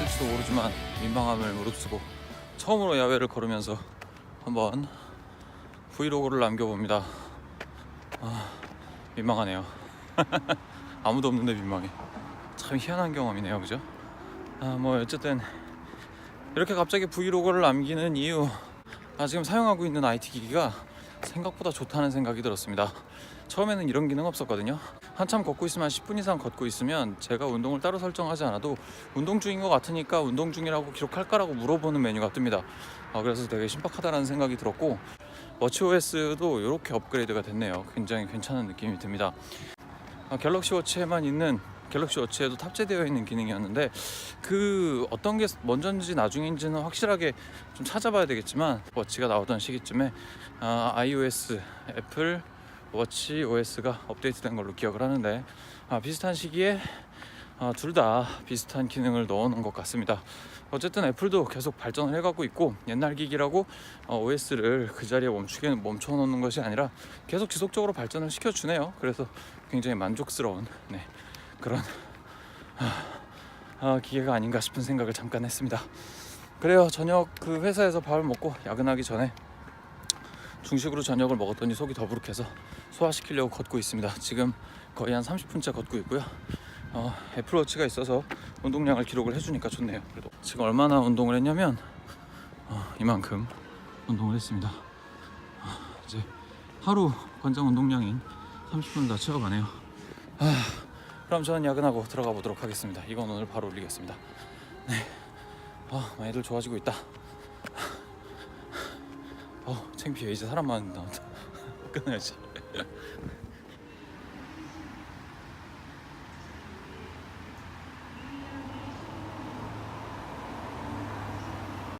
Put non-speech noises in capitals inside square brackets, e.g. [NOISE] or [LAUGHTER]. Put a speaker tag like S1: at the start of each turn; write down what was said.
S1: 될지도 모르지만 민망함을 무릅쓰고 처음으로 야외를 걸으면서 한번 브이로그를 남겨봅니다. 아, 민망하네요. [LAUGHS] 아무도 없는데 민망해. 참 희한한 경험이네요, 그죠? 아, 뭐 어쨌든 이렇게 갑자기 브이로그를 남기는 이유, 아, 지금 사용하고 있는 IT 기기가 생각보다 좋다는 생각이 들었습니다. 처음에는 이런 기능 없었거든요. 한참 걷고 있으면 한 10분 이상 걷고 있으면 제가 운동을 따로 설정하지 않아도 운동 중인 것 같으니까 운동 중이라고 기록할까라고 물어보는 메뉴가 뜹니다. 아, 그래서 되게 신박하다는 생각이 들었고 워치OS도 이렇게 업그레이드가 됐네요. 굉장히 괜찮은 느낌이 듭니다. 아, 갤럭시 워치에만 있는 갤럭시 워치에도 탑재되어 있는 기능이었는데 그 어떤 게 먼저인지 나중인지는 확실하게 좀 찾아봐야 되겠지만 워치가 나오던 시기쯤에 아, iOS 애플 워치 OS가 업데이트된 걸로 기억을 하는데 아, 비슷한 시기에 아, 둘 다 비슷한 기능을 넣어놓은 것 같습니다. 어쨌든 애플도 계속 발전을 해가고 있고 옛날 기기라고 어, OS를 그 자리에 멈추게 멈춰놓는 것이 아니라 계속 지속적으로 발전을 시켜주네요. 그래서 굉장히 만족스러운 네, 그런 아, 아, 기계가 아닌가 싶은 생각을 잠깐 했습니다. 그래요. 저녁 그 회사에서 밥을 먹고 야근하기 전에 중식으로 저녁을 먹었더니 속이 더부룩해서 소화시키려고 걷고 있습니다. 지금 거의 한 30분째 걷고 있고요. 어, 애플워치가 있어서 운동량을 기록을 해주니까 좋네요. 그래도 지금 얼마나 운동을 했냐면 어, 이만큼 운동을 했습니다. 아, 이제 하루 권장 운동량인 30분을 다 채워가네요. 아, 그럼 저는 야근하고 들어가 보도록 하겠습니다. 이건 오늘 바로 올리겠습니다. 네, 아, 많이들 좋아지고 있다. 어, 창피해. 이제 사람 많은데 [LAUGHS] 끊어야지.